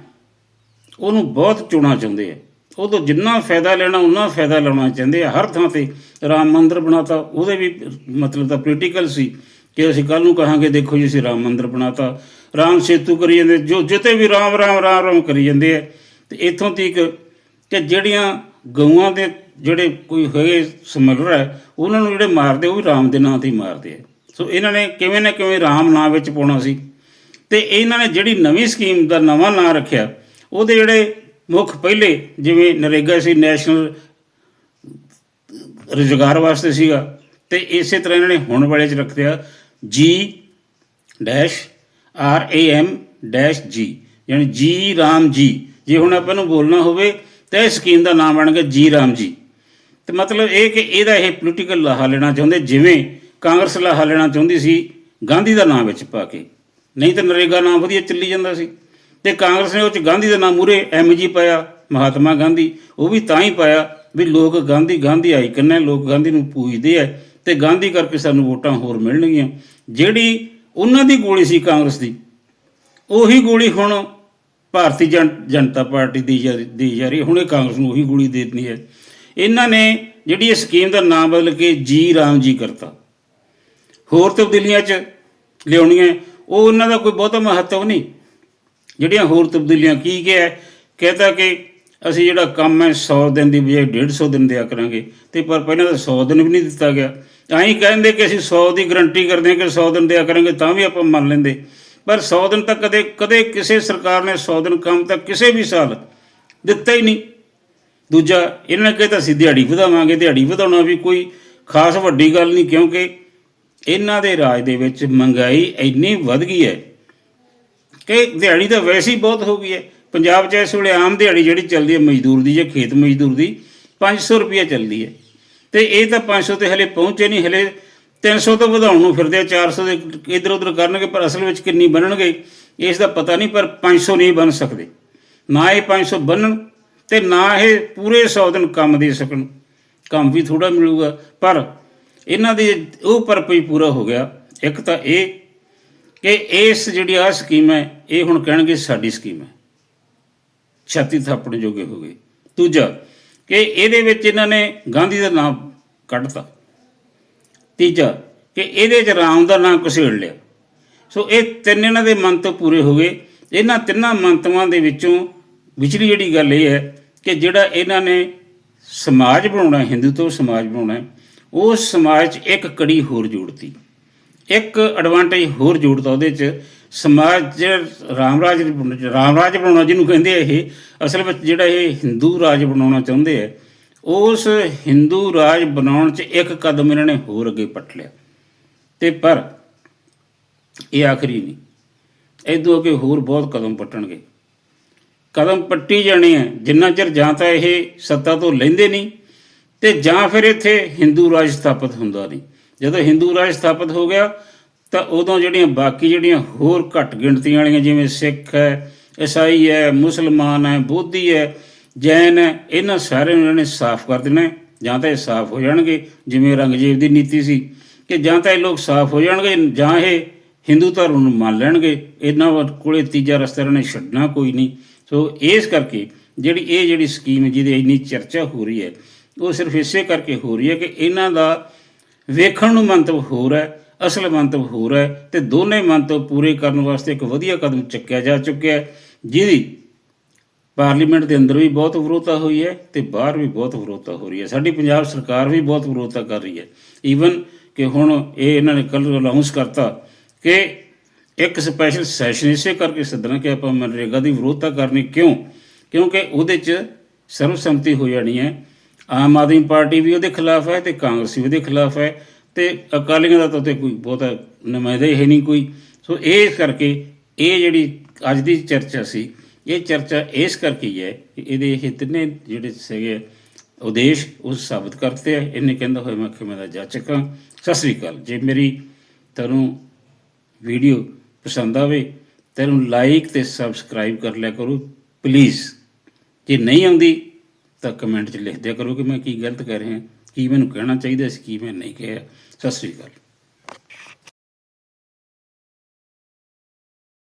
ਉਹਨੂੰ ਬਹੁਤ ਚੁਣਾ ਚਾਹੁੰਦੇ ਆ। ਉਹ ਤੋਂ ਜਿੰਨਾ ਫਾਇਦਾ ਲੈਣਾ ਉਹਨਾਂ ਫਾਇਦਾ ਲੈਣਾ ਚਾਹੁੰਦੇ ਆ। ਹਰ ਥਾਂ ਤੇ ਰਾਮ ਮੰਦਿਰ ਬਣਾਤਾ। ਉਹਦੇ ਵੀ ਮਤਲਬ ਤਾਂ ਪੋਲੀਟੀਕਲ ਸੀ। ਕਿ ਅਸੀਂ ਕੱਲ ਨੂੰ ਕਹਾਂਗੇ, ਦੇਖੋ ਜੀ, ਅਸੀਂ ਰਾਮ ਮੰਦਿਰ ਬਣਾਤਾ। ਰਾਮ ਸੇਤੂ ਕਰੀ ਜਾਂਦੇ, ਜੋ ਜਿੱਤੇ ਵੀ ਰਾਮ ਰਾਮ ਰਾਮ ਰਾਮ ਕਰੀ ਜਾਂਦੇ ਆ। ਤੇ ਇੱਥੋਂ ਤੀਕ ਕਿ ਜਿਹੜੀਆਂ ਗਊਆਂ ਦੇ ਜਿਹੜੇ ਕੋਈ ਹੈਗੇ ਸਮਗਲਰ ਹੈ ਉਹਨਾਂ ਨੂੰ ਜਿਹੜੇ ਮਾਰਦੇ, ਉਹ ਵੀ ਰਾਮ ਦੇ ਨਾਂ ਤੇ ਹੀ ਮਾਰਦੇ ਆ। ਸੋ ਇਹਨਾਂ ਨੇ ਕਿਵੇਂ ਨਾ ਕਿਵੇਂ ਰਾਮ ਨਾਂ ਵਿੱਚ ਪਾਉਣਾ ਸੀ। ਤੇ ਇਹਨਾਂ ਨੇ ਜਿਹੜੀ ਨਵੀਂ ਸਕੀਮ ਦਾ ਨਵਾਂ ਨਾਂ ਰੱਖਿਆ, ਉਹਦੇ ਜਿਹੜੇ ਮੁੱਖ ਪਹਿਲੇ ਜਿਵੇਂ ਨਰੇਗਾ ਸੀ, ਨੈਸ਼ਨਲ ਰੁਜ਼ਗਾਰ ਵਾਸਤੇ ਸੀਗਾ। ਤੇ ਇਸੇ ਤਰ੍ਹਾਂ ਇਹਨਾਂ ਨੇ ਹੁਣ ਵਾਲੇ ਚ ਰੱਖਿਆ। G dash R A M dash G ਯਾਨੀ ਜੀ ਰਾਮ ਜੀ ਜੇ ਹੁਣ ਆਪਾਂ ਨੂੰ ਬੋਲਣਾ ਹੋਵੇ ਤਾਂ ਇਹ ਸਕੀਮ ਦਾ ਨਾਮ ਬਣ ਗਿਆ ਜੀ ਰਾਮ ਜੀ ਤੇ ਮਤਲਬ ਇਹ ਕਿ ਇਹਦਾ ਇਹ ਪੋਲੀਟੀਕਲ ਲਾਹਾ ਲੈਣਾ ਚਾਹੁੰਦੇ, ਜਿਵੇਂ ਕਾਂਗਰਸ ਲਾਹਾ ਲੈਣਾ ਚਾਹੁੰਦੀ ਸੀ, ਗਾਂਧੀ ਦਾ ਨਾਮ ਵਿੱਚ ਪਾ ਕੇ। ਨਹੀਂ ਤਾਂ ਨਰੇਗਾ ਨਾਮ ਵਧੀਆ ਚੱਲੀ ਜਾਂਦਾ ਸੀ। ਤੇ ਕਾਂਗਰਸ ਨੇ ਉਹ ਚ ਗਾਂਧੀ ਦਾ ਨਾਮ ਮੂਰੇ ਐਮ ਜੀ ਪਾਇਆ, ਮਹਾਤਮਾ ਗਾਂਧੀ। ਉਹ ਵੀ ਤਾਂ ਹੀ ਪਾਇਆ ਵੀ ਲੋਕ ਗਾਂਧੀ ਗਾਂਧੀ ਆਈਕਨ ਹੈ ਲੋਕ ਗਾਂਧੀ ਨੂੰ ਪੂਜਦੇ ਆ। ਤੇ ਗਾਂਧੀ ਕਰਕੇ ਸਾਨੂੰ ਵੋਟਾਂ ਹੋਰ ਮਿਲਣਗੀਆਂ। ਜਿਹੜੀ ਉਹਨਾਂ ਦੀ ਗੋਲੀ ਸੀ ਕਾਂਗਰਸ ਦੀ, ਉਹੀ ਗੋਲੀ ਹੁਣ ਭਾਰਤੀ ਜਨ- ਜਨਤਾ ਪਾਰਟੀ ਦੀ ਜਾ ਦੀ ਜਾ ਰਹੀ ਹੈ। ਹੁਣ ਇਹ ਕਾਂਗਰਸ ਨੂੰ ਉਹੀ ਗੋਲੀ ਦੇ ਦਿੱਤੀ ਹੈ। ਇਹਨਾਂ ਨੇ ਜਿਹੜੀ ਇਹ ਸਕੀਮ ਦਾ ਨਾਮ ਬਦਲ ਕੇ ਜੀ ਰਾਮ ਜੀ ਕਰਤਾ। ਹੋਰ ਤਬਦੀਲੀਆਂ 'ਚ ਲਿਆਉਣੀਆਂ, ਉਹ ਉਹਨਾਂ ਦਾ ਕੋਈ ਬਹੁਤਾ ਮਹੱਤਵ ਨਹੀਂ। ਜਿਹੜੀਆਂ ਹੋਰ ਤਬਦੀਲੀਆਂ ਕੀ ਕਿਹਾ ਕਹਿੰਦਾ ਕਿ ਅਸੀਂ ਜਿਹੜਾ ਕੰਮ ਹੈ 100 ਦਿਨ ਦੀ ਬਜਾਏ 150 ਦਿਨ ਦਿਆ ਕਰਾਂਗੇ। ਤੇ ਪਰ ਪਹਿਲਾਂ ਤਾਂ 100 ਦਿਨ ਵੀ ਨਹੀਂ ਦਿੱਤਾ ਗਿਆ। ਐਂ ਕਹਿੰਦੇ ਕਿ ਅਸੀਂ 100 ਦੀ ਗਰੰਟੀ ਕਰਦੇ ਹਾਂ ਕਿ 100 ਦਿਨ ਦਿਆ ਕਰਾਂਗੇ, ਤਾਂ ਵੀ ਆਪਾਂ ਮੰਨ ਲੈਂਦੇ। ਪਰ 100 ਦਿਨ ਤਾਂ ਕਦੇ ਕਦੇ ਕਿਸੇ ਸਰਕਾਰ ਨੇ 100 ਦਿਨ ਕੰਮ ਤਾਂ ਕਿਸੇ ਵੀ ਸਾਲ ਦਿੱਤਾ ਹੀ ਨਹੀਂ। ਦੂਜਾ, ਇਹਨਾਂ ਨੇ ਤਾਂ ਅਸੀਂ ਦਿਹਾੜੀ ਵਧਾਵਾਂਗੇ, ਦਿਹਾੜੀ ਵਧਾਉਣਾ ਵੀ ਕੋਈ ਖਾਸ ਵੱਡੀ ਗੱਲ ਨਹੀਂ, ਕਿਉਂਕਿ ਇਹਨਾਂ ਦੇ ਰਾਜ ਦੇ ਵਿੱਚ ਮਹਿੰਗਾਈ ਇੰਨੀ ਵੱਧ ਗਈ ਹੈ ਕਿ ਦਿਹਾੜੀ ਤਾਂ ਵੈਸੇ ਹੀ ਬਹੁਤ ਹੋ ਗਈ ਹੈ। ਪੰਜਾਬ 'ਚ ਇਸ ਵੇਲੇ ਆਮ ਦਿਹਾੜੀ ਜਿਹੜੀ ਚੱਲਦੀ ਹੈ, ਮਜ਼ਦੂਰ ਦੀ ਜਾਂ ਖੇਤ ਮਜ਼ਦੂਰ ਦੀ 500 ਰੁਪਏ ਚੱਲਦੀ ਹੈ। ਤੇ ਇਹ ਤਾਂ 500 ਤੇ ਹਲੇ ਪਹੁੰਚੇ ਨਹੀਂ, ਹਲੇ 300 ਤੋਂ ਵਧਾਉਣ ਨੂੰ ਫਿਰਦੇ ਆ 400 ਦੇ ਇਧਰ ਉਧਰ ਕਰਨਗੇ, ਪਰ ਅਸਲ ਵਿੱਚ ਕਿੰਨੀ ਬਣਨਗੇ, ਇਸ ਦਾ ਪਤਾ ਨਹੀਂ, ਪਰ 500 ਨਹੀਂ ਬਣ ਸਕਦੇ। ਨਾ ਇਹ 500 ਬਣਨ ਤੇ ਨਾ ਇਹ ਪੂਰੇ 100 ਦਿਨ ਕੰਮ ਦੇ ਸਕਣ। ਕੰਮ ਵੀ ਥੋੜਾ ਮਿਲੂਗਾ, ਪਰ ਇਹਨਾਂ ਦੇ ਉਹ ਪਰਪ ਪੂਰਾ ਹੋ ਗਿਆ। ਇੱਕ ਤਾਂ ਇਹ ਕਿ ਇਸ ਜਿਹੜੀ ਆ ਸਕੀਮ ਹੈ, ਇਹ ਹੁਣ ਕਹਿਣਗੇ ਸਾਡੀ ਸਕੀਮ ਹੈ। ਛਾਤੀ ਥਾਪਣ ਜੋਗੇ ਹੋ ਗਏ। ਦੂਜਾ ਕਿ ਇਹਦੇ ਵਿੱਚ ਇਹਨਾਂ ਨੇ ਗਾਂਧੀ ਦਾ ਨਾਮ ਕੱਢਤਾ। ਤੀਜਾ ਕਿ ਇਹਦੇ ਚ ਰਾਮ ਦਾ ਨਾਮ ਘਸੇੜ ਲਿਆ। ਸੋ ਇਹ ਤਿੰਨ ਇਹਨਾਂ ਦੇ ਮੰਤਵ ਪੂਰੇ ਹੋ ਗਏ। ਇਹਨਾਂ ਤਿੰਨਾਂ ਮੰਤਵਾਂ ਦੇ ਵਿੱਚੋਂ ਵਿਚਲੀ ਜਿਹੜੀ ਗੱਲ ਇਹ ਹੈ ਕਿ ਜਿਹੜਾ ਇਹਨਾਂ ਨੇ ਸਮਾਜ ਬਣਾਉਣਾ ਹੈ, ਹਿੰਦੂਤਵ ਸਮਾਜ ਬਣਾਉਣਾ ਹੈ, ਉਸ ਸਮਾਜ 'ਚ ਇੱਕ ਕੜੀ ਹੋਰ ਜੋੜਤੀ। ਇੱਕ ਐਡਵਾਂਟੇਜ ਹੋਰ ਜੋੜਤਾ ਉਹਦੇ 'ਚ ਸਮਾਜ ਰਾਮ ਰਾਜ ਰਾਮ ਰਾਜ ਬਣਾਉਣਾ ਜਿਹਨੂੰ ਕਹਿੰਦੇ ਆ ਇਹ, ਅਸਲ ਵਿੱਚ ਜਿਹੜਾ ਇਹ ਹਿੰਦੂ ਰਾਜ ਬਣਾਉਣਾ ਚਾਹੁੰਦੇ ਆ, ਉਸ ਹਿੰਦੂ ਰਾਜ ਬਣਾਉਣ 'ਚ ਇੱਕ ਕਦਮ ਇਹਨਾਂ ਨੇ ਹੋਰ ਅੱਗੇ ਪੱਟ ਲਿਆ। ਤੇ ਪਰ ਇਹ ਆਖਰੀ ਨਹੀਂ ਇਦੋਂ ਅੱਗੇ ਹੋਰ ਬਹੁਤ ਕਦਮ ਪੱਟਣਗੇ। ਕਦਮ ਪੱਟੀ ਜਾਣੇ ਆ, ਜਿੰਨਾ ਚਿਰ ਜਾਂ ਤਾਂ ਇਹ ਸੱਤਾ ਤੋਂ ਲੈਂਦੇ ਨਹੀਂ, ਤੇ ਜਾਂ ਫਿਰ ਇੱਥੇ ਹਿੰਦੂ ਰਾਜ ਸਥਾਪਿਤ ਹੁੰਦਾ ਨਹੀਂ। ਜਦੋਂ ਹਿੰਦੂ ਰਾਜ ਸਥਾਪਿਤ ਹੋ ਗਿਆ ਤਾਂ ਉਦੋਂ ਜਿਹੜੀਆਂ ਬਾਕੀ ਜਿਹੜੀਆਂ ਹੋਰ ਘੱਟ ਗਿਣਤੀਆਂ ਵਾਲੀਆਂ ਜਿਵੇਂ ਸਿੱਖ ਹੈ, ਈਸਾਈ ਹੈ, ਮੁਸਲਮਾਨ ਹੈ, ਬੋਧੀ ਹੈ, ਜੈਨ ਹੈ, ਇਹਨਾਂ ਸਾਰਿਆਂ ਨੂੰ ਇਹਨਾਂ ਨੇ ਸਾਫ਼ ਕਰ ਦੇਣਾ ਜਾਂ ਤਾਂ ਇਹ ਸਾਫ਼ ਹੋ ਜਾਣਗੇ, ਜਿਵੇਂ ਔਰੰਗਜ਼ੇਬ ਦੀ ਨੀਤੀ ਸੀ, ਕਿ ਜਾਂ ਤਾਂ ਇਹ ਲੋਕ ਸਾਫ਼ ਹੋ ਜਾਣਗੇ, ਜਾਂ ਇਹ ਹਿੰਦੂ ਧਰਮ ਨੂੰ ਮੰਨ ਲੈਣਗੇ। ਇਹਨਾਂ ਵੱਲ ਕੋਲੇ ਤੀਜਾ ਰਸਤਾ ਇਹਨਾਂ ਨੇ ਛੱਡਣਾ ਕੋਈ ਨਹੀਂ। ਸੋ ਇਸ ਕਰਕੇ ਜਿਹੜੀ ਇਹ ਜਿਹੜੀ ਸਕੀਮ ਹੈ, ਜਿਹਦੀ ਇੰਨੀ ਚਰਚਾ ਹੋ ਰਹੀ ਹੈ, ਉਹ ਸਿਰਫ ਇਸੇ ਕਰਕੇ ਹੋ ਰਹੀ ਹੈ ਕਿ ਇਹਨਾਂ ਦਾ ਵੇਖਣ ਨੂੰ ਮੰਤਵ ਹੋਰ ਹੈ ਅਸਲ ਮੰਤਵ ਹੋਰ ਹੈ ਤੇ ਦੋਨੇ ਮੰਤਵ ਪੂਰੇ ਕਰਨ ਵਾਸਤੇ ਇੱਕ ਵਧੀਆ ਕਦਮ ਚੱਕਿਆ ਜਾ ਚੁੱਕਿਆ ਹੈ, ਜਿਹਦੀ ਪਾਰਲੀਮੈਂਟ ਦੇ ਅੰਦਰ ਵੀ ਬਹੁਤ ਵਿਰੋਧਤਾ ਹੋਈ ਹੈ ਤੇ ਬਾਹਰ ਵੀ ਬਹੁਤ ਵਿਰੋਧਤਾ ਹੋ ਰਹੀ ਹੈ। ਸਾਡੀ ਪੰਜਾਬ ਸਰਕਾਰ ਵੀ ਬਹੁਤ ਵਿਰੋਧਤਾ ਕਰ ਰਹੀ ਹੈ। ਈਵਨ ਕਿ ਹੁਣ ਇਹ ਇਹਨਾਂ ਨੇ ਕੱਲ੍ਹ ਅਨਾਉਂਸ ਕਰਤਾ ਕਿ ਇੱਕ ਸਪੈਸ਼ਲ ਸੈਸ਼ਨ ਇਸੇ ਕਰਕੇ ਸੱਦਣਾ ਕਿ ਆਪਾਂ ਮਨਰੇਗਾ ਦੀ ਵਿਰੋਧਤਾ ਕਰਨੀ ਕਿਉਂ? ਕਿਉਂਕਿ ਉਹਦੇ 'ਚ ਸਰਵਸੰਮਤੀ ਹੋ ਜਾਣੀ ਹੈ। ਆਮ ਆਦਮੀ ਪਾਰਟੀ ਵੀ ਉਹਦੇ ਖਿਲਾਫ ਹੈ ਤੇ ਕਾਂਗਰਸ ਵੀ ਉਹਦੇ ਖਿਲਾਫ ਹੈ। ਤੇ ਅਕਾਲੀਆਂ ਦਾ ਤਾਂ ਉੱਥੇ ਕੋਈ ਬਹੁਤਾ ਨੁਮਾਇੰਦਾ ਹੀ ਨਹੀਂ ਕੋਈ। ਸੋ ਇਹ ਕਰਕੇ ਇਹ ਜਿਹੜੀ ਅੱਜ ਦੀ ਚਰਚਾ ਸੀ, ਇਹ ਚਰਚਾ ਇਸ ਕਰਕੇ ਹੀ ਹੈ ਕਿ ਇਹਦੇ ਇਹ ਤਿੰਨੇ ਜਿਹੜੇ ਸੀਗੇ ਉਦੇਸ਼ ਉਸ ਸਾਬਤ ਕਰਤੇ ਹੈ ਇਹਨੇ ਕਹਿੰਦਾ ਹੋਇਆ ਮੈਂ ਕਿ ਦਾ ਜਾਚਕ ਹਾਂ ਸਤਿ ਸ੍ਰੀ ਅਕਾਲ। ਜੇ ਮੇਰੀ ਤੁਹਾਨੂੰ ਵੀਡੀਓ ਪਸੰਦ ਆਵੇ, ਤੈਨੂੰ ਲਾਈਕ ਤੇ ਸਬਸਕ੍ਰਾਈਬ ਕਰ ਲਿਆ ਕਰੋ। ਪਲੀਜ਼ ਜੇ ਨਹੀਂ ਆਉਂਦੀ, ਤਾਂ ਕਮੈਂਟ 'ਚ ਲਿਖ ਦਿਆ ਕਰੋ ਕਿ ਮੈਂ ਕੀ ਗਲਤ ਕਰ ਰਿਹਾ। ਕੀ ਮੈਨੂੰ ਕਹਿਣਾ ਚਾਹੀਦਾ ਸੀ ਕੀ ਮੈਂ ਨਹੀਂ ਕਿਹਾ। ਸਤਿ ਸ੍ਰੀ ਅਕਾਲ।